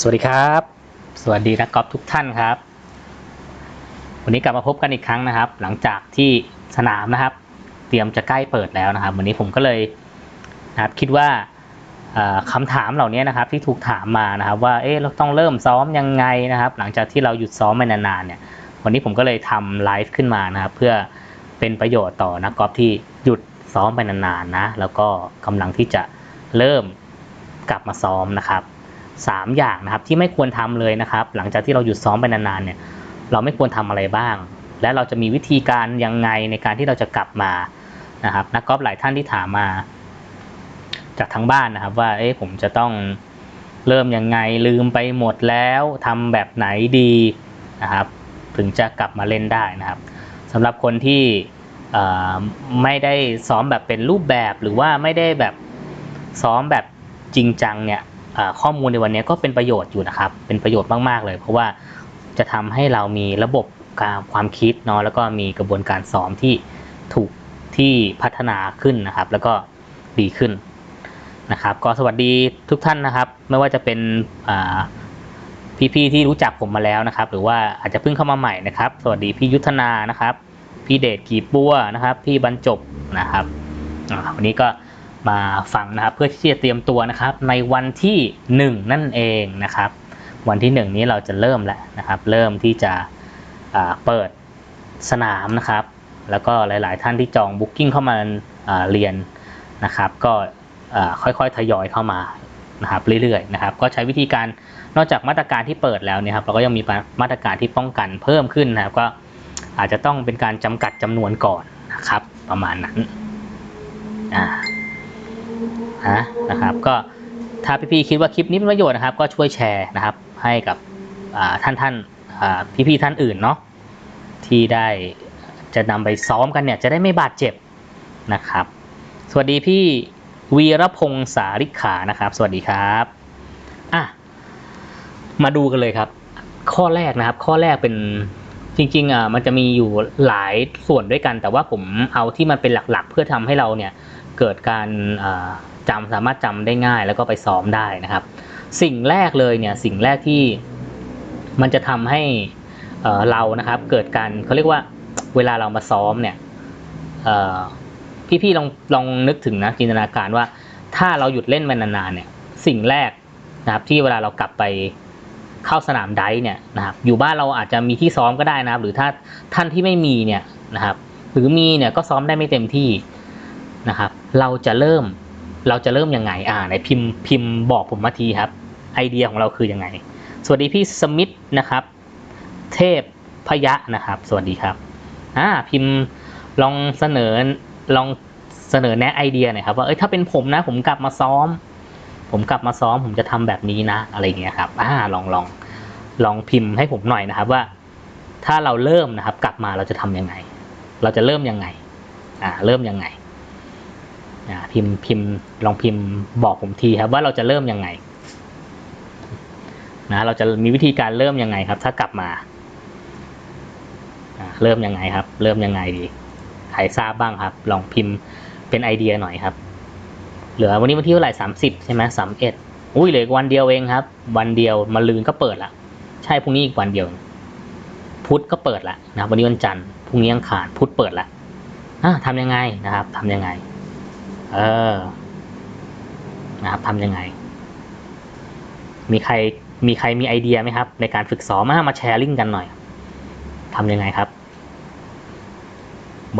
สวัสดีครับ สวัสดีนักกอล์ฟทุกท่านครับ วันนี้กลับมาพบกันอีกครั้งนะครับ หลังจากที่สนามนะครับ เตรียมจะใกล้เปิดแล้วนะครับ วันนี้ผมก็เลยนะครับคิดว่าเอ่อคำถามเหล่านี้นะครับที่ถูกถามมานะครับว่าเอ๊ะเราต้องเริ่มซ้อมยังไงนะครับ หลังจากที่เราหยุดซ้อมไปนานๆเนี่ย วันนี้ผมก็เลยทำไลฟ์ขึ้นมานะครับ เพื่อเป็นประโยชน์ต่อนักกอล์ฟที่หยุดซ้อมไปนานๆนะแล้วก็กำลังที่จะเริ่มกลับมาซ้อมนะครับ สามอย่างนะครับที่ไม่ควรทำเลยนะครับ หลังจากที่เราหยุดซ้อมไปนานๆเนี่ยเราไม่ควรทำอะไรบ้าง และเราจะมีวิธีการยังไงในการที่เราจะกลับมานะครับนักกอล์ฟหลายท่านที่ถามมา จากทางบ้านนะครับ ว่าเอ๊ะผมจะต้องเริ่มยังไงลืมไปหมดแล้วทำแบบไหนดีนะครับ ถึงจะกลับมาเล่นได้นะครับสำหรับคนที่ไม่ได้ซ้อมแบบเป็นรูปแบบหรือว่าไม่ได้แบบซ้อมแบบจริงจังเนี่ย ข้อมูลในวันนี้ก็เป็นประโยชน์อยู่นะครับ เป็นประโยชน์มาก ๆ เลย เพราะว่าจะทำให้เรามีระบบการความคิดเนาะแล้วก็มีกระบวนการซ้อมที่ถูกที่พัฒนาขึ้นนะครับ แล้วก็ดีขึ้นนะครับ ก็สวัสดีทุกท่านนะครับ ไม่ว่าจะเป็นพี่ๆที่รู้จักผมมาแล้วนะครับ หรือว่าอาจจะเพิ่งเข้ามาใหม่นะครับ สวัสดีพี่ยุทธนานะครับ พี่เดชกีปัวนะครับ พี่บรรจบนะครับวันนี้ก็ มาฟังนะครับ เพื่อที่จะเตรียมตัวนะครับ ในวันที่ 1 นั่นเองนะครับ วันที่ 1 นี้เราจะเริ่มแล้วนะครับ เริ่มที่จะเปิดสนามนะครับ แล้วก็หลาย ๆ ท่านที่จองบุ๊กิ้งเข้ามาเรียนนะครับ ก็ค่อย ๆ ทยอยเข้ามานะครับเรื่อย ๆ นะครับ ก็ใช้วิธีการนอกจากมาตรการที่เปิดแล้วเนี่ยครับเราก็ยังมีมาตรการที่ป้องกันเพิ่มขึ้นนะครับก็อาจจะต้องเป็นการจำกัดจำนวนก่อนนะครับ ประมาณนั้นอ่า นะนะครับ ก็ถ้าพี่ๆคิดว่าคลิปนี้เป็นประโยชน์นะครับ ก็ช่วยแชร์นะครับ ให้กับท่านท่านพี่ๆท่านอื่นเนาะที่ได้จะนำไปซ้อมกันเนี่ยจะได้ไม่บาดเจ็บนะครับ สวัสดีพี่วีรพงศ์สาริขานะครับ สวัสดีครับอะมาดูกันเลยครับ ข้อแรกนะครับ ข้อแรกเป็นจริงๆอะมันจะมีอยู่หลายส่วนด้วยกัน แต่ว่าผมเอาที่มันเป็นหลักๆ เพื่อทำให้เราเนี่ยเกิดการ อ่าจำสามารถจำได้ง่ายแล้วก็ไปซ้อมได้นะครับ สิ่งแรกเลยเนี่ยสิ่งแรกที่มันจะทำให้เรานะครับเกิดการเขาเรียกว่าเวลาเรามาซ้อมเนี่ยพี่ๆลองลองนึกถึงนะจินตนาการว่าถ้าเราหยุดเล่นไปนานๆเนี่ยสิ่งแรกนะครับที่เวลาเรากลับไปเข้าสนามไดเนี่ยนะครับอยู่บ้านเราอาจจะมีที่ซ้อมก็ได้นะครับ หรือถ้าท่านที่ไม่มีเนี่ยนะครับหรือมีเนี่ยก็ซ้อมได้ไม่เต็มที่นะครับ เราจะเริ่ม เราจะเริ่มยังไงอ่าในพิมพ์พิมพ์บอกผมมาทีครับ ไอเดียของเราคือยังไง สวัสดีพี่สมิธนะครับ เทพพยะนะครับ สวัสดีครับอ่าพิมพ์ลองเสนอลองเสนอแนะไอเดียหน่อยครับว่าเอ้ยถ้าเป็นผมนะ ผมกลับมาซ้อม ผมกลับมาซ้อม ผมจะทำแบบนี้นะ อะไรเงี้ยครับอ่าลองลองลองพิมพ์ให้ผมหน่อยนะครับว่า ถ้าเราเริ่มนะครับ กลับมาเราจะทำยังไง เราจะเริ่มยังไงอ่าเริ่มยังไง พิมพ์พิมพ์ลองพิมพ์บอกผมทีครับว่าเราจะเริ่มยังไงนะเราจะมีวิธีการเริ่มยังไงครับ ถ้ากลับมาเริ่มยังไงครับ เริ่มยังไงดีใครทราบบ้างครับ ลองพิมพ์เป็นไอเดียหน่อยครับ เหลือวันนี้วันที่เท่าไหร่สามสิบใช่ไหมสามเอ็ดอุ้ยเหลือวันเดียวเองครับ วันเดียวมาลืนก็เปิดละใช่พรุ่งนี้อีกวันเดียว พุธก็เปิดละนะวันนี้วันจันทร์พรุ่งนี้อังคารพุธเปิดละอ่าทำยังไงนะครับทำยังไง เออ นะครับทำยังไง มีใครมีใครมีไอเดียไหมครับ ในการฝึกซ้อมมามาแชร์ลิงก์กันหน่อยทำยังไงครับ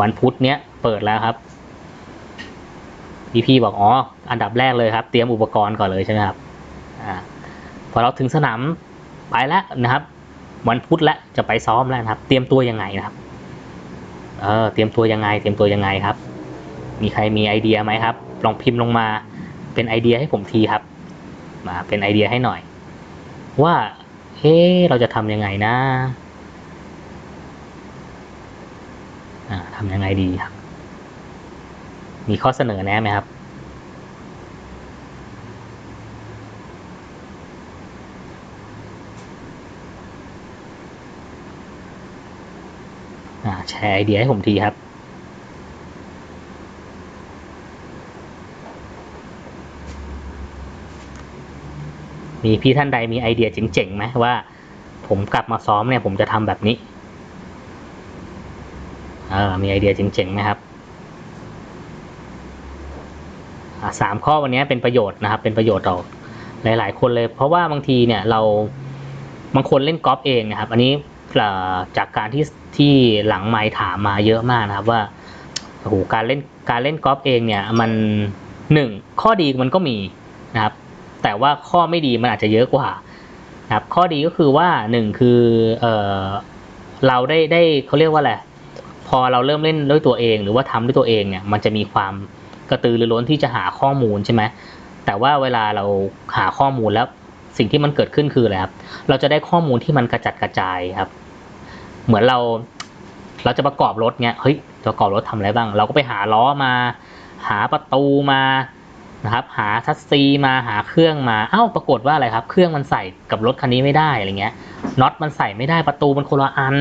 วันพุธเนี้ยเปิดแล้วครับพี่พี่บอกอ๋ออันดับแรกเลยครับ เตรียมอุปกรณ์ก่อนเลยใช่ไหมครับอ่าพอเราถึงสนามไปแล้วนะครับ วันพุธแล้วจะไปซ้อมแล้วครับ เตรียมตัวยังไงนะครับ เออเตรียมตัวยังไง เตรียมตัวยังไงครับ มีใครมีไอเดียไหมครับ ลองพิมพ์ลงมาเป็นไอเดียให้ผมทีครับ มาเป็นไอเดียให้หน่อย ว่าเฮ้เราจะทำยังไงนะอ่าทำยังไงดีครับ มีข้อเสนอแนะไหมครับ แชร์ไอเดียให้ผมทีครับ มีพี่ท่านใดมีไอเดียเจ๋งๆไหมว่า ผมกลับมาซ้อมเนี่ย ผมจะทำแบบนี้เออมีไอเดียเจ๋งๆไหมครับสามข้อวันนี้เป็นประโยชน์นะครับ เป็นประโยชน์ต่อหลาย ๆ คนเลย เพราะว่าบางทีเนี่ยเราบางคนเล่นกอล์ฟเองนะครับ อันนี้จากการที่ที่หลังไมค์ถามมาเยอะมากนะครับว่าโอ้โหการเล่นการเล่นกอล์ฟเองเนี่ย มันหนึ่งข้อดีมันก็มีนะครับ แต่ว่าข้อไม่ดีมันอาจจะเยอะกว่านะครับข้อดีก็คือว่าหนึ่งคือเออเราได้ได้เขาเรียกว่าอะไรพอเราเริ่มเล่นด้วยตัวเอง หรือว่าทำด้วยตัวเองเนี่ยมันจะมีความกระตือรือร้นที่จะหาข้อมูลใช่ไหมแต่ว่าเวลาเราหาข้อมูลแล้วสิ่งที่มันเกิดขึ้นคืออะไรครับ เราจะได้ข้อมูลที่มันกระจัดกระจายครับ เหมือนเราเราจะประกอบรถเนี้ยเฮ้ยจะประกอบรถทำอะไรบ้าง เราก็ไปหาล้อมา หาประตูมา นะครับ หาทัสซีมาหาเครื่องมาเอ้าปรากฏว่าอะไรครับ เครื่องมันใส่กับรถคันนี้ไม่ได้อะไรเงี้ยน็อตมันใส่ไม่ได้ประตูมันคนละอัน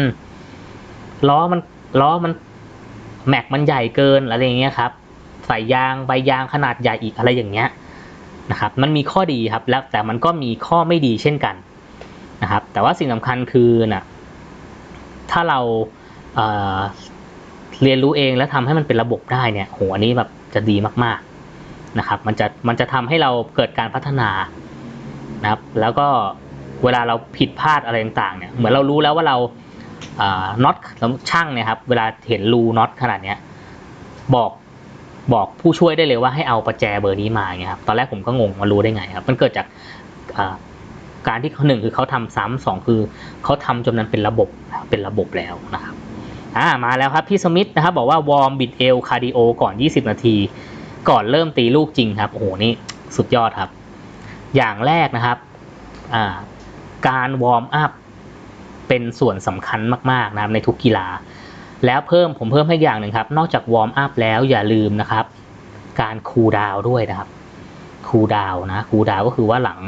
ล้อมันล้อมันแม็กมันใหญ่เกินอะไรอย่างเงี้ยครับใส่ยางใบยางขนาดใหญ่อีกอะไรอย่างเงี้ยนะครับ มันมีข้อดีครับ แล้วแต่มันก็มีข้อไม่ดีเช่นกันนะครับ แต่ว่าสิ่งสำคัญคือนะถ้าเราเเรียนรู้เองแล้วทำให้มันเป็นระบบได้เนี่ยโหอันนี้แบบจะดีมากๆ นะครับ มันจะมันจะทำให้เราเกิดการพัฒนานะครับ แล้วก็เวลาเราผิดพลาดอะไรต่างๆเนี่ย เหมือนเรารู้แล้วว่าเราน็อตช่างเนี่ยครับ เวลาเห็นรูน็อตขนาดเนี้ยบอกบอกผู้ช่วยได้เลยว่าให้เอาประแจเบอร์นี้มาเงี้ยครับ ตอนแรกผมก็งงว่ารู้ได้ไงครับ มันเกิดจากการที่เขาหนึ่งคือเขาทำซ้ำสองคือเขาทำจนนั้นเป็นระบบเป็นระบบแล้วนะครับอ่ามาแล้วครับพี่สมิธนะครับบอกว่าวอร์มบิดเอลคาร์ดิโอก่อน 20 นาที ก่อนเริ่มตีลูกจริงครับโอ้โหนี่สุดยอดครับ อย่างแรกนะครับการวอร์มอัพเป็นส่วนสำคัญมากๆนะครับในทุกกีฬา แล้วเพิ่มผมเพิ่มให้อย่างหนึ่งครับ นอกจากวอร์มอัพแล้วอย่าลืมนะครับ การคูลดาวด้วยนะครับคูลดาวนะคูลดาวก็คือว่าหลัง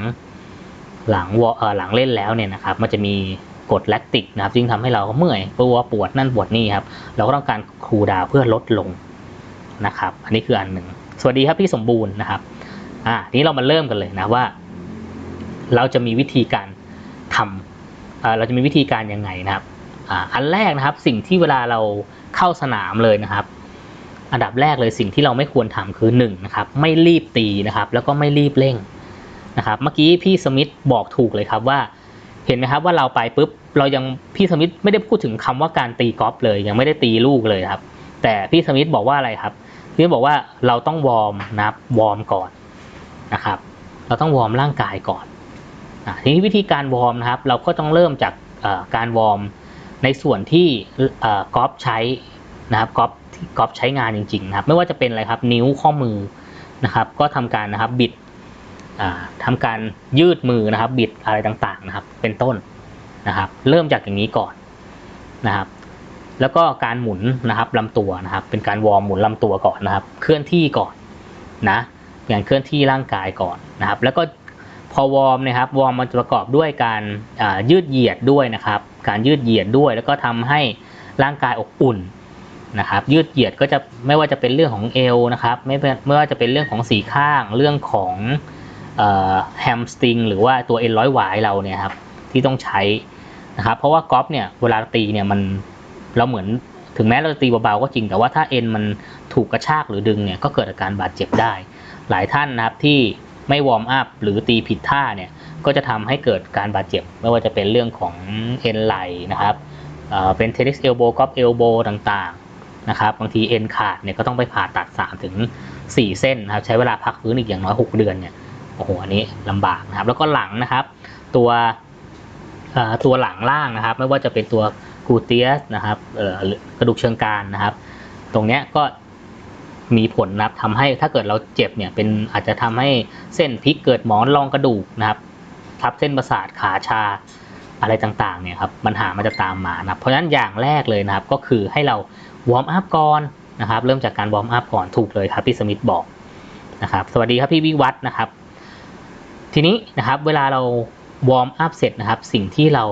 หลังวอหลังเล่นแล้วเนี่ยนะครับ มันจะมีกรดแลคติกนะครับซึ่งทำให้เราเมื่อยปวดปวดนั่นปวดนี่ครับ เราก็ต้องการคูลดาวเพื่อลดลงนะครับ อันนี้คืออันหนึ่ง สวัสดีครับพี่สมบูรณ์นะครับอ่านี้เรามาเริ่มกันเลยนะว่า เราจะมีวิธีการทำเราจะมีวิธีการยังไงนะครับอันแรกนะครับสิ่งที่เวลาเราเข้าสนามเลยนะครับ อันดับแรกเลยสิ่งที่เราไม่ควรทำคือ1นนะครับไม่รีบตีนะครับ แล้วก็ไม่รีบเร่งนะครับเมื่อกี้พี่สมิธบอกถูกเลยครับว่า เห็นไหมครับว่าเราไปปุ๊บเรายังพี่สมิธไม่ได้พูดถึงคำว่าการตีกอล์ฟเลย ยังไม่ได้ตีลูกเลยครับ แต่พี่สมิธบอกว่าอะไรครับ พี่บอกว่าเราต้องวอร์มนะครับวอร์มก่อนนะครับ เราต้องวอร์มร่างกายก่อนทีนี้วิธีการวอร์มนะครับ เราก็ต้องเริ่มจากการวอร์มในส่วนที่กอล์ฟใช้นะครับกอล์ฟที่กอล์ฟใช้งานจริงๆนะครับ ไม่ว่าจะเป็นอะไรครับนิ้วข้อมือนะครับ ก็ทำการนะครับบิดทำการยืดมือนะครับ บิดอะไรต่างๆนะครับ เป็นต้นนะครับ เริ่มจากอย่างนี้ก่อนนะครับ แล้วก็การหมุนนะครับลำตัวนะครับ เป็นการวอร์มหมุนลำตัวก่อนนะครับ เคลื่อนที่ก่อนนะอย่างเคลื่อนที่ร่างกายก่อนนะครับ แล้วก็พอวอร์มนะครับวอร์มมันจะประกอบด้วยการยืดเหยียดด้วยนะครับ การยืดเหยียดด้วย แล้วก็ทำให้ร่างกายอบอุ่นนะครับ ยืดเหยียดก็จะไม่ว่าจะเป็นเรื่องของเอวนะครับ ไม่ไม่ว่าจะเป็นเรื่องของสีข้างเรื่องของแฮมสติงหรือว่าตัวเอ็นร้อยหวายเราเนี่ยครับที่ต้องใช้นะครับ เพราะว่ากอล์ฟเนี่ยเวลาตีเนี่ยมัน เราเหมือนถึงแม้เราจะตีเบาๆก็จริง แต่ว่าถ้าเอ็นมันถูกกระชากหรือดึงเนี่ยก็เกิดอาการบาดเจ็บได้ หลายท่านนะครับที่ไม่วอร์มอัพหรือตีผิดท่าเนี่ยก็จะทำให้เกิดการบาดเจ็บ ไม่ว่าจะเป็นเรื่องของเอ็นไหลนะครับเป็นเทนิสเอลโบกอล์ฟเอลโบต่างๆนะครับบางทีเอ็นขาดเนี่ยก็ต้องไปผ่าตัด 3 ถึง 4 เส้นนะครับใช้เวลาพักฟื้นอีกอย่างน้อย 6 เดือนเนี่ยโอ้โหอันนี้ลำบากนะครับแล้วก็หลังนะครับตัวตัวหลังล่างนะครับ ไม่ว่าจะเป็นตัว กูเตียสนะครับกระดูกเชิงกรานนะครับ ตรงเนี้ยก็มีผลนะครับทำให้ถ้าเกิดเราเจ็บเนี่ยเป็นอาจจะทำให้เส้นพิกเกิดหมอนรองกระดูกนะครับทับเส้นประสาทขาชาอะไรต่างๆเนี่ยครับปัญหามันจะตามมานะเพราะฉะนั้นอย่างแรกเลยนะครับก็คือให้เราวอร์มอัพก่อนนะครับ เริ่มจากการวอร์มอัพก่อนถูกเลยครับพี่สมิธบอกนะครับ สวัสดีครับพี่วิวัฒนะครับ ทีนี้นะครับเวลาเราวอร์มอัพเสร็จนะครับ สิ่งที่เรา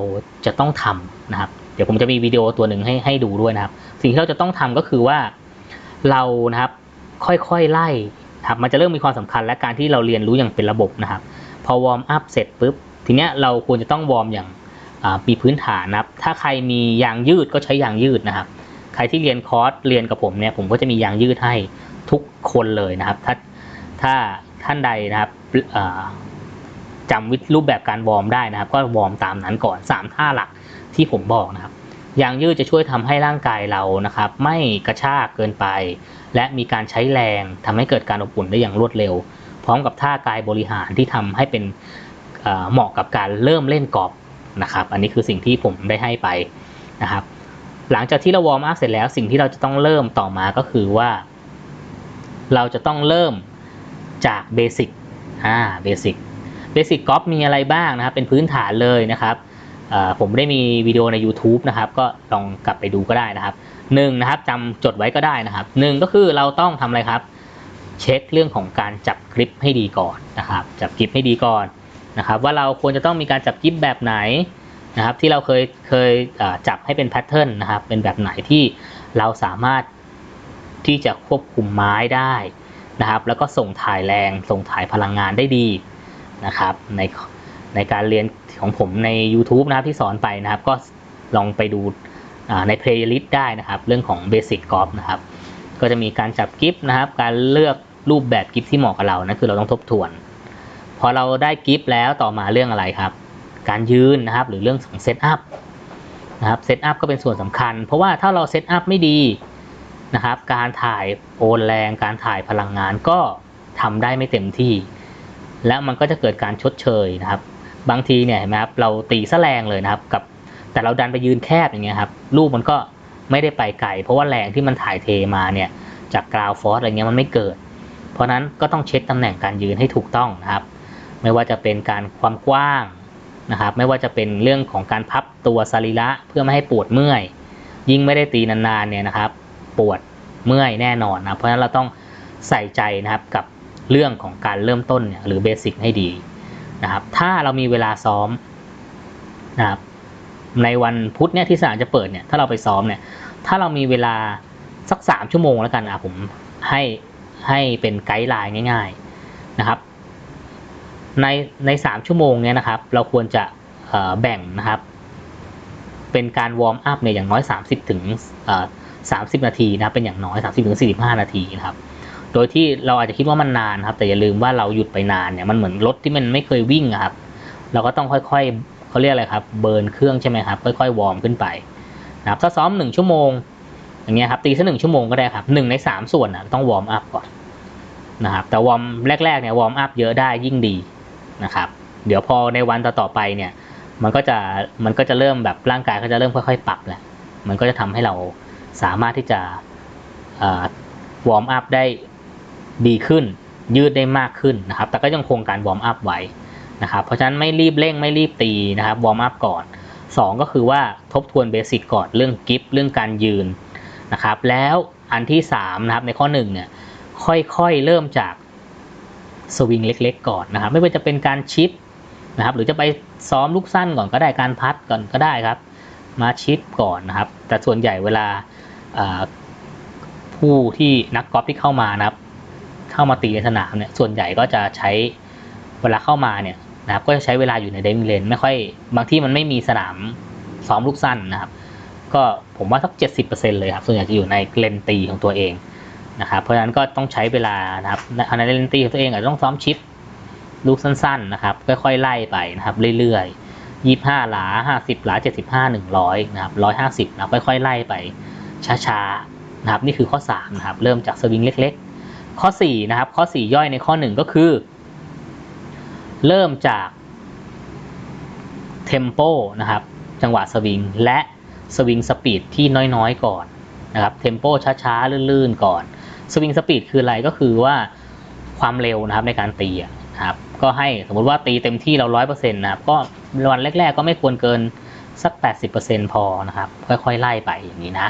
จะต้องทำนะครับ เดี๋ยวผมจะมีวิดีโอตัวหนึ่งให้ให้ดูด้วยนะครับ สิ่งที่เราจะต้องทำก็คือว่าเรานะครับค่อยๆไล่ครับมันจะเริ่มมีความสำคัญและการที่เราเรียนรู้อย่างเป็นระบบนะครับ พอวอร์มอัพเสร็จปุ๊บทีเนี้ยเราควรจะต้องวอร์มอย่างปีพื้นฐานนะครับ ถ้าใครมียางยืดก็ใช้ยางยืดนะครับ ใครที่เรียนคอร์สเรียนกับผมเนี่ยผมก็จะมียางยืดให้ทุกคนเลยนะครับ ถ้าถ้าท่านใดนะครับ จำวิธีรูปแบบการวอร์มได้นะครับ ก็วอร์มตามนั้นก่อน 3 ท่าหลักที่ผมบอกนะครับยางยืดจะช่วยทำให้ร่างกายเรานะครับ ไม่กระชากเกินไป และมีการใช้แรงทำให้เกิดการอบอุ่นได้อย่างรวดเร็ว พร้อมกับท่ากายบริหารที่ทำให้เป็นเเหมาะกับการเริ่มเล่นกอล์ฟนะครับ อันนี้คือสิ่งที่ผมได้ให้ไปนะครับ หลังจากที่เราวอร์มอัพเสร็จแล้วสิ่งที่เราจะต้องเริ่มต่อมาก็คือว่า เราจะต้องเริ่มจากเบสิกอ่าเบสิก เบสิกกอล์ฟมีอะไรบ้างนะครับ เป็นพื้นฐานเลยนะครับผมได้มีวิดีโอใน YouTube นะครับ ก็ลองกลับไปดูก็ได้นะครับหนึ่งนะครับจำจดไว้ก็ได้นะครับหนึ่งก็คือเราต้องทำอะไรครับ เช็คเรื่องของการจับกริปให้ดีก่อนนะครับ จับกริปให้ดีก่อนนะครับ ว่าเราควรจะต้องมีการจับกริปแบบไหนนะครับ ที่เราเคยเคยจับให้เป็นแพทเทิร์นนะครับ เป็นแบบไหนที่เราสามารถที่จะควบคุมไม้ได้นะครับ แล้วก็ส่งถ่ายแรงส่งถ่ายพลังงานได้ดี นะครับในในการเรียนของผมใน YouTube นะครับที่สอนไปนะครับ ก็ลองไปดูอ่าใน playlist ได้นะครับ เรื่องของ Basic Golf นะครับ ก็จะมีการจับกิฟต์นะครับ การเลือกรูปแบบกิฟต์ที่เหมาะกับเรานะคือเราต้องทบทวน พอเราได้กิฟต์แล้วต่อมาเรื่องอะไรครับ การยืนนะครับหรือเรื่องของเซตอัพนะครับเซตอัพก็เป็นส่วนสำคัญ เพราะว่าถ้าเราเซตอัพไม่ดีนะครับ การถ่ายโอนแรง การถ่ายพลังงานก็ทำได้ไม่เต็มที่ แล้วมันก็จะเกิดการชดเชยนะครับ บางทีเนี่ยเห็นไหมครับเราตีซะแรงเลยนะครับ กับแต่เราดันไปยืนแคบอย่างเงี้ยครับลูกมันก็ไม่ได้ไปไกลเพราะว่าแรงที่มันถ่ายเทมาเนี่ยจากกราวฟอสอะไรเงี้ยมันไม่เกิด เพราะฉะนั้นก็ต้องเช็คตำแหน่งการยืนให้ถูกต้องนะครับ ไม่ว่าจะเป็นการความกว้างนะครับ ไม่ว่าจะเป็นเรื่องของการพับตัวสรีระเพื่อไม่ให้ปวดเมื่อย ยิ่งไม่ได้ตีนานๆเนี่ยนะครับ ปวดเมื่อยแน่นอนนะเพราะฉะนั้นเราต้องใส่ใจนะครับกับ เรื่องของการเริ่มต้นเนี่ยหรือเบสิกให้ดีนะครับ ถ้าเรามีเวลาซ้อมนะครับในวันพุธเนี่ยที่สนามจะเปิดเนี่ยถ้าเราไปซ้อมเนี่ยถ้าเรามีเวลาสักสามชั่วโมงแล้วกันอะผมให้ให้เป็นไกด์ไลน์ง่าย ๆนะครับ ในในสามชั่วโมงเนี่ยนะครับ เราควรจะแบ่งนะครับ เป็นการวอร์มอัพเนี่ยอย่างน้อย 30 ถึง 30 นาทีนะเป็นอย่างน้อย 30 ถึง 45 นาทีนะครับ โดยที่เราอาจจะคิดว่ามันนานครับ แต่อย่าลืมว่าเราหยุดไปนานเนี่ยมันเหมือนรถที่มันไม่เคยวิ่งครับ เราก็ต้องค่อยๆเขาเรียกอะไรครับ เบิร์นเครื่องใช่ไหมครับค่อยๆวอร์มขึ้นไปนะครับถ้าซ้อมหนึ่งชั่วโมงอย่างเงี้ยครับตีสักหนึ่งชั่วโมงก็ได้ครับหนึ่งในสามส่วนนะต้องวอร์มอัพก่อนนะครับแต่วอร์มแรกๆเนี่ยวอร์มอัพเยอะได้ยิ่งดีนะครับเดี๋ยวพอในวันต่อๆไปเนี่ยมันก็จะมันก็จะเริ่มแบบร่างกายก็จะเริ่มค่อยๆ ปรับแหละมันก็จะทำให้เราสามารถที่จะวอร์มอัพได้ ดีขึ้น ยืดได้มากขึ้นนะครับ แต่ก็ยังคงการวอร์มอัพไว้นะครับ เพราะฉะนั้นไม่รีบเร่งไม่รีบตีนะครับวอร์มอัพก่อนสองก็คือว่าทบทวนเบสิกก่อนเรื่องกิฟเรื่องการยืนนะครับ แล้วอันที่สามนะครับในข้อหนึ่งเนี่ยค่อยๆเริ่มจากสวิงเล็กๆก่อนนะครับ ไม่ว่าจะเป็นการชิปนะครับ หรือจะไปซ้อมลูกสั้นก่อนก็ได้การพัดก่อนก็ได้ครับ มาชิปก่อนนะครับ แต่ส่วนใหญ่เวลาผู้ที่นักกอล์ฟที่เข้ามานะครับ เข้ามาตีในสนามเนี่ยส่วนใหญ่ก็จะใช้เวลาเข้ามาเนี่ยนะครับก็จะใช้เวลาอยู่ในเดมิเลนไม่ค่อยบางที่มันไม่มีสนามซ้อมลูกสั้นนะครับ ก็ผมว่าสักเจ็ดสิบเปอร์เซ็นเลยครับส่วนใหญ่จะอยู่ในเลนตีของตัวเองนะครับเพราะฉะนั้นก็ต้องใช้เวลานะครับในเลนตีของตัวเองอาจจะต้องซ้อมชิปลูกสั้นๆนะครับค่อยๆไล่ไปนะครับเรื่อยๆยี่ห้าหลาห้าสิบหลาเจ็ดสิบห้าหนึ่งร้อยนะครับร้อยห้าสิบนะค่อยๆไล่ไปช้าๆนะครับนี่คือข้อสามนะครับเริ่มจากสวิงเล็กๆ ข้อสี่นะครับข้อสี่ย่อยในข้อหนึ่งก็คือ เริ่มจากเทมโปนะครับจังหวะสวิงและสวิงสปีดที่น้อยๆ ก่อนนะครับเทมโปช้าๆ ลื่นๆ ก่อนสวิงสปีดคืออะไรก็คือว่าความเร็วนะครับในการตีนะครับก็ให้สมมติว่าตีเต็มที่เราร้อยเปอร์เซ็นต์นะครับก็วันแรก ๆ ก็ไม่ควรเกินสัก 80%พอนะครับค่อยๆ ไล่ไปอย่างนี้นะ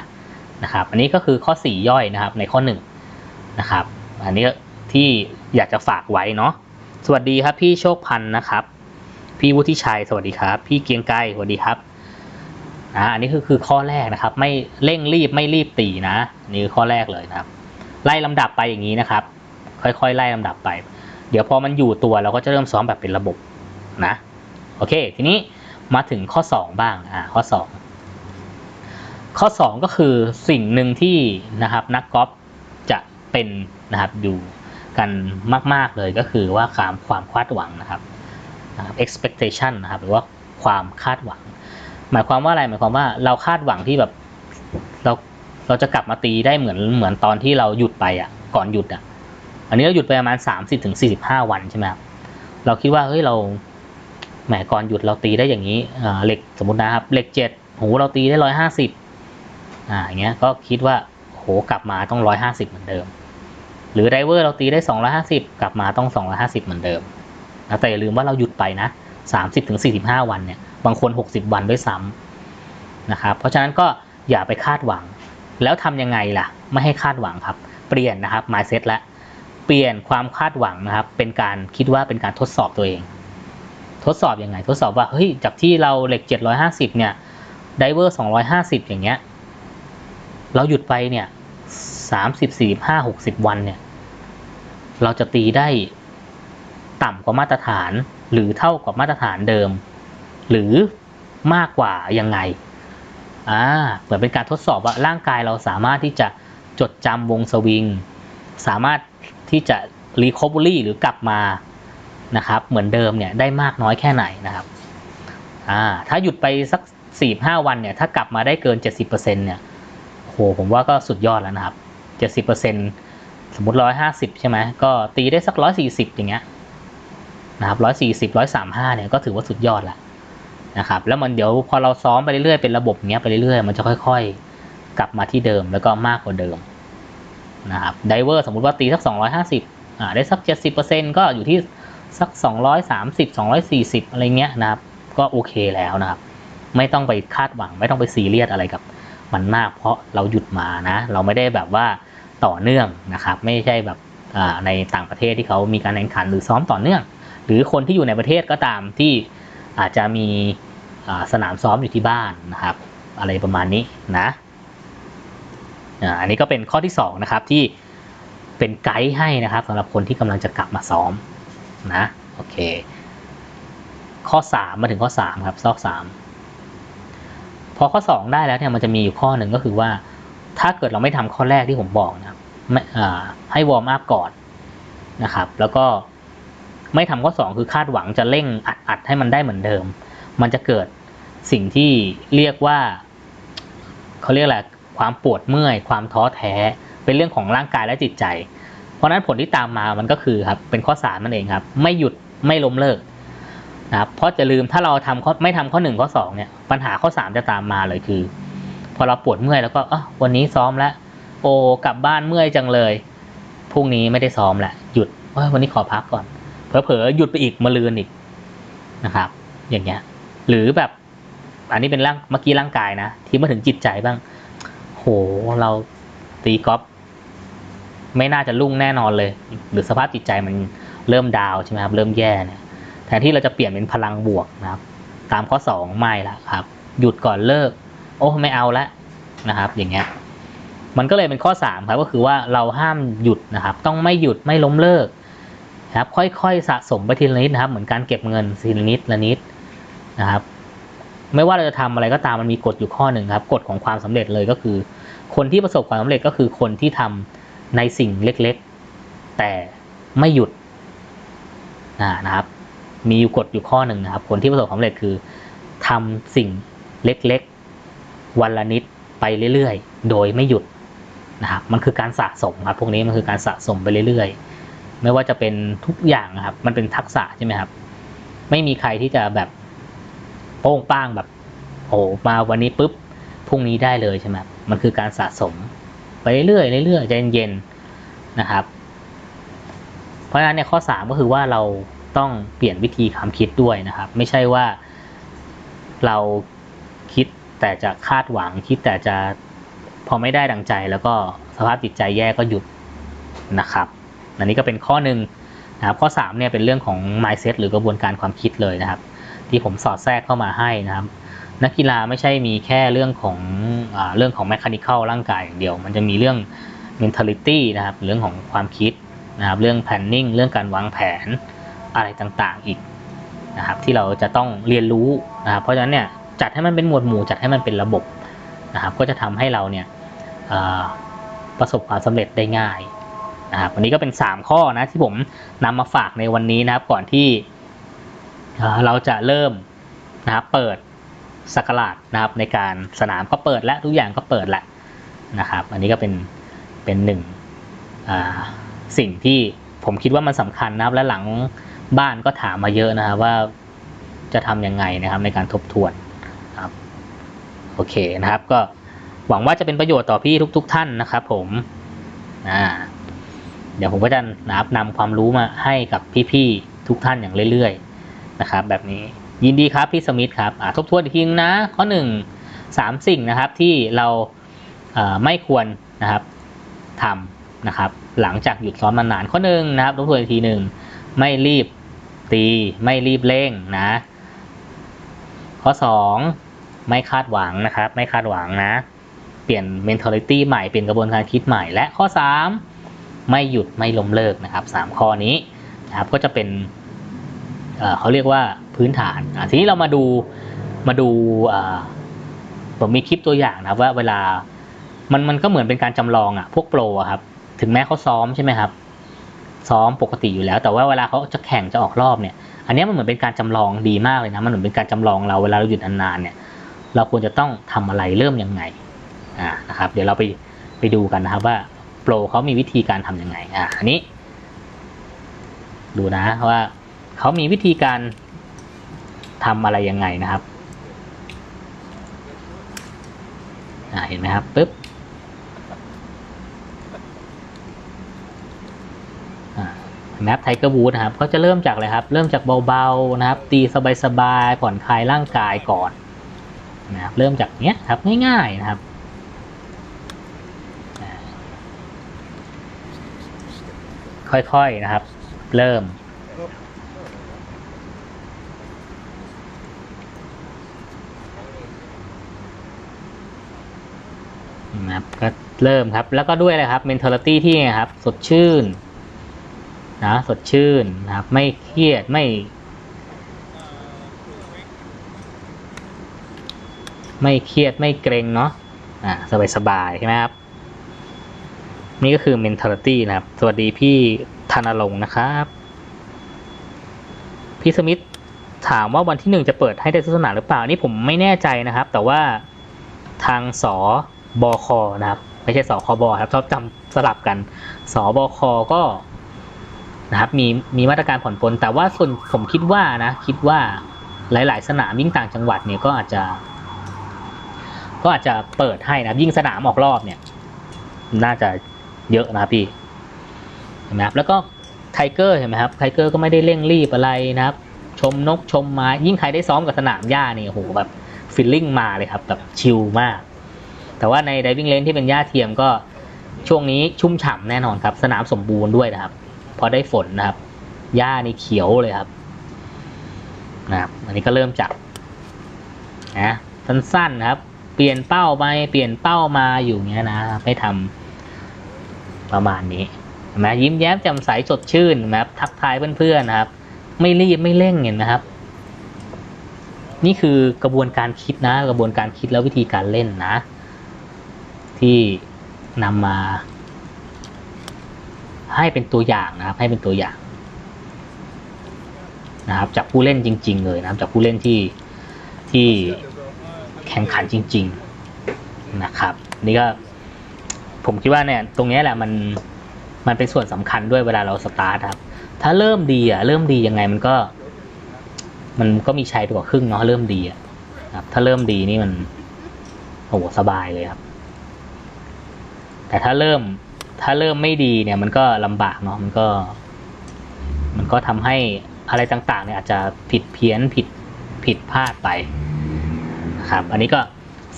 นะครับอันนี้ก็คือข้อ 4 ย่อยนะครับในข้อ 1 นะครับ อันนี้ที่อยากจะฝากไว้เนาะสวัสดีครับพี่โชคพันธ์นะครับ พี่วุฒิชัยสวัสดีครับ พี่เกียงไกรสวัสดีครับอ่าอันนี้คือคือข้อแรกนะครับ ไม่เร่งรีบไม่รีบตีนะนี่คือข้อแรกเลยนะครับ ไล่ลำดับไปอย่างนี้นะครับ ค่อยๆ ไล่ลำดับไป เดี๋ยวพอมันอยู่ตัวเราก็จะเริ่มซ้อมแบบเป็นระบบนะโอเค ทีนี้มาถึงข้อ 2 บ้างอ่าข้อ 2 ข้อ 2 ก็คือสิ่งหนึ่งที่นะครับนักกอล์ฟจะเป็น นะครับอยู่กันมาก ๆเลยก็คือว่าความความคาดหวังนะครับนะครับ expectation นะครับ หรือว่าความคาดหวัง หมายความว่าอะไรหมายความว่าเราคาดหวังที่แบบเราเราจะกลับมาตีได้เหมือนเหมือนตอนที่เราหยุดไปอะก่อนหยุดอะ อันนี้เราหยุดไปประมาณ 30ถึงวันใช่ไหมครับเราคิดว่าเฮ้ยเราแหมก่อนหยุดเราตีได้อย่างนี้อ่าเหล็กสมมตินะครับเหล็กเจ็ดโหเราตีได้ร้อยห้าสิบอ่าอย่างเงี้ยก็คิดว่าโหกลับมาต้องร้อยห้าสิบเหมือนเดิม หรือไดเวอร์เราตีได้สองร้อยห้าสิบกลับมาต้องสองร้อยห้าสิบเหมือนเดิมนะแต่อย่าลืมว่าเราหยุดไปนะสามสิบถึงสี่สิบห้าวันเนี่ย บางคนหกสิบวันด้วยซ้ำนะครับ เพราะฉะนั้นก็อย่าไปคาดหวัง แล้วทำยังไงล่ะ ไม่ให้คาดหวังครับ เปลี่ยนนะครับ mindset ละ เปลี่ยนความคาดหวังนะครับ เป็นการคิดว่าเป็นการทดสอบตัวเอง ทดสอบยังไง ทดสอบว่า เฮ้ย จากที่เราเหล็ก 750 เนี่ย ไดเวอร์ 250 อย่างเงี้ย เราหยุดไปเนี่ย 30 45 60วันเนี่ย เราจะตีได้ต่ำกว่ามาตรฐาน หรือเท่ากับมาตรฐานเดิม หรือมากกว่ายังไงอ่าเหมือนเป็นการทดสอบว่าร่างกายเราสามารถที่จะจดจำวงสวิง สามารถที่จะ recovery หรือกลับมานะครับ เหมือนเดิมเนี่ยได้มากน้อยแค่ไหนนะครับอ่าถ้าหยุดไปสักสี่ห้าวันเนี่ย ถ้ากลับมาได้เกิน 70%เนี่ยโหผมว่าก็สุดยอดแล้วนะครับ 70%สมมติ 150 ใช่ไหมก็ตีได้สัก 140 อย่างเงี้ยนะครับ 140 135 เนี่ยก็ถือว่าสุดยอดละนะครับ แล้วมันเดี๋ยวพอเราซ้อมไปเรื่อยๆ เป็นระบบเงี้ยไปเรื่อยๆ มันจะค่อยๆ กลับมาที่เดิมแล้วก็มากกว่าเดิมนะครับไดเวอร์สมมุติว่าตีสัก 250อ่าได้สัก 70%ก็อยู่ที่สัก 230 240 อะไรเงี้ยนะครับ ก็โอเคแล้วนะครับ ไม่ต้องไปคาดหวังไม่ต้องไปซีเรียสอะไรกับ มันมาก เพราะเราหยุดมานะ เราไม่ได้แบบว่าต่อเนื่องนะครับ ไม่ใช่แบบในต่างประเทศที่เขามีการแข่งขันหรือซ้อมต่อเนื่อง หรือคนที่อยู่ในประเทศก็ตามที่อาจจะมีสนามซ้อมอยู่ที่บ้านนะครับ อะไรประมาณนี้นะอันนี้ก็เป็นข้อที่สองนะครับที่เป็นไกด์ให้นะครับสำหรับคนที่กำลังจะกลับมาซ้อมนะโอเค ข้อสามมาถึงข้อสามครับซอกสาม พอข้อสองได้แล้วเนี่ยมันจะมีอยู่ข้อหนึ่งก็คือว่า ถ้าเกิดเราไม่ทำข้อแรกที่ผมบอกนะไม่ให้วอร์มอัพก่อนนะครับ แล้วก็ไม่ทำข้อสองคือคาดหวังจะเร่งอัดอัดให้มันได้เหมือนเดิม มันจะเกิดสิ่งที่เรียกว่าเขาเรียกอะไรความปวดเมื่อย ความท้อแท้ เป็นเรื่องของร่างกายและจิตใจ เพราะฉะนั้นผลที่ตามมามันก็คือครับเป็นข้อสามนั่นเองครับ ไม่หยุดไม่ล้มเลิก นะครับเพราะจะลืมถ้าเราทำข้อไม่ทำข้อหนึ่งข้อสองเนี่ยปัญหาข้อสามจะตามมาเลยคือ พอเราปวดเมื่อยแล้วก็อะวันนี้ซ้อมแล้วโอ้กลับบ้านเมื่อยจังเลยพรุ่งนี้ไม่ได้ซ้อมแหละหยุดวันนี้ขอพักก่อนเผลอๆหยุดไปอีกมาลืนอีกนะครับ อย่างเงี้ย หรือแบบ อันนี้เป็นร่างเมื่อกี้ร่างกายนะที่มาถึงจิตใจบ้าง โหเราตีกอล์ฟไม่น่าจะรุ่งแน่นอนเลย หรือสภาพจิตใจมันเริ่มดาวใช่ไหมครับ เริ่มแย่เนี่ย แทนที่เราจะเปลี่ยนเป็นพลังบวกนะครับ ตามข้อสองไม่ละครับ หยุดก่อนเลิก โอ้ไม่เอาละนะครับ อย่างเงี้ยมันก็เลยเป็นข้อสามครับก็คือว่าเราห้ามหยุดนะครับ ต้องไม่หยุดไม่ล้มเลิกนะครับค่อยๆสะสมไปทีละนิดนะครับ เหมือนการเก็บเงินทีละนิดละนิดนะครับ ไม่ว่าเราจะทำอะไรก็ตามมันมีกฎอยู่ข้อหนึ่งครับกฎของความสำเร็จเลยก็คือ คนที่ประสบความสำเร็จก็คือคนที่ทำในสิ่งเล็กๆ แต่ไม่หยุดนะครับ มีอยู่กฎอยู่ข้อหนึ่งนะครับ คนที่ประสบความสำเร็จคือทำสิ่งเล็กๆ วันละนิดไปเรื่อยๆ โดยไม่หยุดนะครับ มันคือการสะสมครับ พวกนี้มันคือการสะสมไปเรื่อยๆ ไม่ว่าจะเป็นทุกอย่างนะครับ มันเป็นทักษะใช่ไหมครับ ไม่มีใครที่จะแบบโป้งป้างแบบโอ้มาวันนี้ปุ๊บพรุ่งนี้ได้เลยใช่ไหมมันคือการสะสม ไปเรื่อยๆเรื่อยๆใจเย็นๆนะครับ เพราะฉะนั้นเนี่ยข้อสามก็คือว่าเรา ต้องเปลี่ยนวิธีความคิดด้วยนะครับ ไม่ใช่ว่าเราคิดแต่จะคาดหวังคิดแต่จะพอไม่ได้ดังใจ แล้วก็สภาพจิตใจแย่ก็หยุดนะครับ อันนี้ก็เป็นข้อหนึ่งนะครับข้อสามเนี่ยเป็นเรื่องของ mindset หรือกระบวนการความคิดเลยนะครับ ที่ผมสอดแทรกเข้ามาให้นะครับ นักกีฬาไม่ใช่มีแค่เรื่องของอเรื่องของ mechanical ร่างกายอย่างเดียว มันจะมีเรื่อง mentality นะครับเรื่องของความคิดนะครับเรื่อง planning เรื่องการวางแผน อะไรต่างๆอีกนะครับที่เราจะต้องเรียนรู้นะครับเพราะฉะนั้นเนี่ยจัดให้มันเป็นหมวดหมู่จัดให้มันเป็นระบบนะครับก็จะทำให้เราเนี่ยประสบความสำเร็จได้ง่ายนะครับวันนี้ก็เป็น 3 ข้อนะที่ผมนำมาฝากในวันนี้นะครับก่อนที่เราจะเริ่มนะครับเปิดสักราชนะครับในการสนามก็เปิดและทุกอย่างก็เปิดแล้วนะครับอันนี้ก็เป็นเป็นหนึ่งสิ่งที่ผมคิดว่ามันสำคัญนะครับและหลัง บ้านก็ถามมาเยอะนะครับว่าจะทำยังไงนะครับในการทบทวนครับโอเคนะครับ ก็หวังว่าจะเป็นประโยชน์ต่อพี่ทุกๆท่านนะครับ ผมอ่าเดี๋ยวผมก็จะนับนำความรู้มาให้กับพี่ๆทุกท่านอย่างเรื่อยๆนะครับ แบบนี้ยินดีครับพี่สมิธครับทบทวนอีกทีนึงนะข้อหนึ่งสามสิ่งนะครับที่เราไม่ควรนะครับทำนะครับ หลังจากหยุดซ้อมมานานข้อหนึ่งนะครับทบทวนอีกทีหนึ่งไม่รีบ ตีไม่รีบเร่งนะ ข้อสองไม่คาดหวังนะครับ ไม่คาดหวังนะ เปลี่ยน mentality ใหม่ เปลี่ยนกระบวนการคิดใหม่ และข้อ 3 ไม่หยุดไม่ล้มเลิกนะครับสามข้อนี้นะครับก็จะเป็นเเขาเรียกว่าพื้นฐานทีนี้เรามาดูมาดูผมมีคลิปตัวอย่างนะว่าเวลามันมันก็เหมือนเป็นการจำลองอะพวกโปรอะครับ ถึงแม้เขาซ้อมใช่ไหมครับ ซ้อมปกติอยู่แล้ว แต่ว่าเวลาเขาจะแข่งจะออกรอบเนี่ย อันนี้มันเหมือนเป็นการจำลองดีมากเลยนะ มันเหมือนเป็นการจำลองเราเวลาเราหยุดนานๆเนี่ย เราควรจะต้องทำอะไรเริ่มยังไงอ่านะครับ เดี๋ยวเราไปไปดูกันนะครับว่าโปรเขามีวิธีการทำยังไงอ่าอันนี้ ดูนะว่าเขามีวิธีการทำอะไรยังไงนะครับอ่าเห็นไหมครับปึ๊บ แมปไทเกอร์วูดนะครับก็จะเริ่มจากอะไรครับ เริ่มจากเบาๆนะครับ ตีสบายๆผ่อนคลายร่างกายก่อนนะครับเริ่มจากเนี้ยครับง่ายๆนะครับค่อยๆนะครับ เริ่ม นะครับก็เริ่มครับ แล้วก็ด้วยอะไรครับ mentality ที่ไงครับ สดชื่น นะสดชื่นนะครับ ไม่เครียดไม่ ไม่เครียดไม่เกรงเนาะอ่าสบายสบายใช่ไหมครับ นี่ก็คือ mentality นะครับ สวัสดีพี่ธนรงค์นะครับ พี่สมิธถามว่าวันที่หนึ่งจะเปิดให้ได้ทุกสนาหรือเปล่า นี่ผมไม่แน่ใจนะครับ แต่ว่าทางสบคนะครับ ไม่ใช่สคบครับชอบจำสลับกัน สบคก็ นะครับมีมีมาตรการผ่อนปลนแต่ว่าส่วนผมคิดว่านะคิดว่าหลาย ๆ สนามยิ่งต่างจังหวัดเนี่ยก็อาจจะ ก็อาจจะเปิดให้นะยิ่งสนามออกรอบเนี่ย น่าจะเยอะนะพี่เห็นไหมครับแล้วก็ไทเกอร์เห็นไหมครับไทเกอร์ก็ไม่ได้เร่งรีบอะไรนะครับ ชมนกชมไม้ยิ่งใครได้ซ้อมกับสนามหญ้านี่โอ้โหแบบฟิลลิ่งมาเลยครับแบบชิลมาก แต่ว่าในไดวิ่งเลนที่เป็นหญ้าเทียมก็ช่วงนี้ชุ่มฉ่ำแน่นอนครับ สนามสมบูรณ์ด้วยนะครับ พอได้ฝนนะครับ หญ้านี่เขียวเลยครับ นะครับ อันนี้ก็เริ่มจากนะสั้นๆนะครับ เปลี่ยนเป้าไปเปลี่ยนเป้ามาอยู่เงี้ยนะไม่ทำประมาณนี้เห็นไหมยิ้มแย้มแจ่มใสสดชื่นนะครับ ทักทายเพื่อนๆนะครับ ไม่รีบไม่เร่งเห็นนะครับ นี่คือกระบวนการคิดนะ กระบวนการคิดแล้ววิธีการเล่นนะ ที่นำมา ให้เป็นตัวอย่างนะครับ ให้เป็นตัวอย่างนะครับ จากผู้เล่นจริง ๆ เลยนะครับ จากผู้เล่นที่ที่แข่งขันจริง ๆนะครับ นี่ก็ผมคิดว่าเนี่ยตรงนี้แหละมันมันเป็นส่วนสำคัญด้วยเวลาเราสตาร์ทครับ ถ้าเริ่มดีอะเริ่มดียังไงมันก็ มันก็มีชัยไปกว่าครึ่งเนาะเริ่มดีอะครับ ถ้าเริ่มดีนี่มันโอ้โหสบายเลยครับ แต่ถ้าเริ่ม ถ้าเริ่มไม่ดีเนี่ยมันก็ลำบากเนาะมันก็ มันก็ทำให้อะไรต่างๆ เนี่ยอาจจะผิดเพี้ยนผิดผิดพลาดไปครับ อันนี้ก็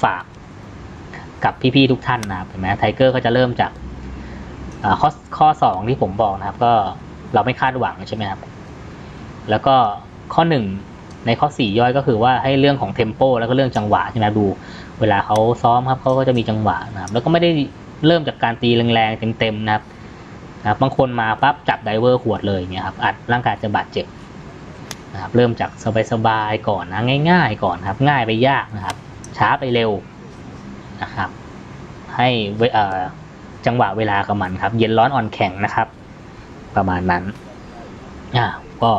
ฝากกับพี่ๆทุกท่านนะครับเห็นไหมไทเกอร์ก็จะเริ่มจากข้อข้อสองที่ผมบอกนะครับ ก็เราไม่คาดหวังใช่ไหมครับ แล้วก็ข้อหนึ่งในข้อสี่ย่อยก็คือว่าให้เรื่องของเทมโปแล้วก็เรื่องจังหวะใช่ไหมดู เวลาเขาซ้อมครับเขาก็จะมีจังหวะนะครับ แล้วก็ไม่ได้ เริ่มจากการตีแรงๆเต็มๆนะครับนะบางคนมาปั๊บจับไดเวอร์ขวดเลยเงี้ยครับอาจร่างกายจะบาดเจ็บนะครับเริ่มจากสบายๆก่อนนะง่าย ๆ ก่อนครับ ง่ายไปยากนะครับ ช้าไปเร็วนะครับ ให้จังหวะเวลากับมันครับ เย็นร้อนอ่อนแข็งนะครับ ประมาณนั้นอ่าก็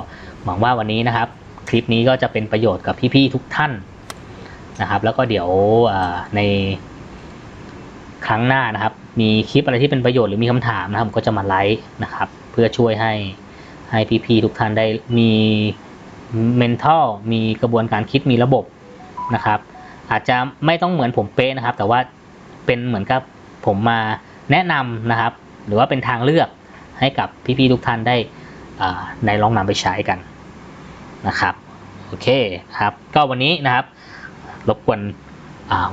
หวังว่าวันนี้นะครับ คลิปนี้ก็จะเป็นประโยชน์กับพี่ๆทุกท่านนะครับ แล้วก็เดี๋ยวใน ครั้งหน้านะครับ มีคลิปอะไรที่เป็นประโยชน์หรือมีคำถามนะครับผมก็จะมาไลฟ์นะครับ เพื่อช่วยให้ให้พี่ๆทุกท่านได้มี mental มีกระบวนการคิดมีระบบนะครับ อาจจะไม่ต้องเหมือนผมเป๊ะนะครับ แต่ว่าเป็นเหมือนกับผมมาแนะนำนะครับ หรือว่าเป็นทางเลือกให้กับพี่ๆทุกท่านได้ในลองนำไปใช้กันนะครับโอเคครับ ก็วันนี้นะครับ รบกวน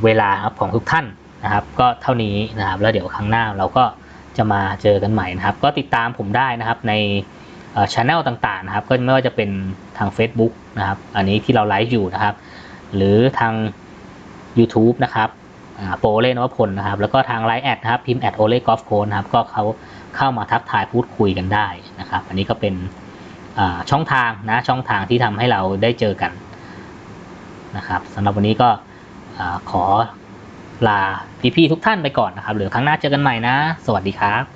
เวลาครับของทุกท่าน นะครับ ก็เท่านี้นะครับ แล้วเดี๋ยวครั้งหน้าเราก็จะมาเจอกันใหม่นะครับ ก็ติดตามผมได้นะครับในช่องต่างๆนะครับ ก็ไม่ว่าจะเป็นทาง Facebook นะครับ อันนี้ที่เราไลฟ์อยู่นะครับ หรือทาง YouTube นะครับโปรเล่นวพลนะครับ แล้วก็ทาง Line แอดนะครับ พิมพ์แอดโอเล่กอล์ฟโค้นะครับ ก็เขาเข้ามาทักทายพูดคุยกันได้นะครับ อันนี้ก็เป็นช่องทางนะ ช่องทางที่ทำให้เราได้เจอกันนะครับสำหรับวันนี้ก็อขอ ลาพี่ๆทุกท่านไปก่อนนะครับเหลือครั้งหน้าเจอกันใหม่นะ สวัสดีครับ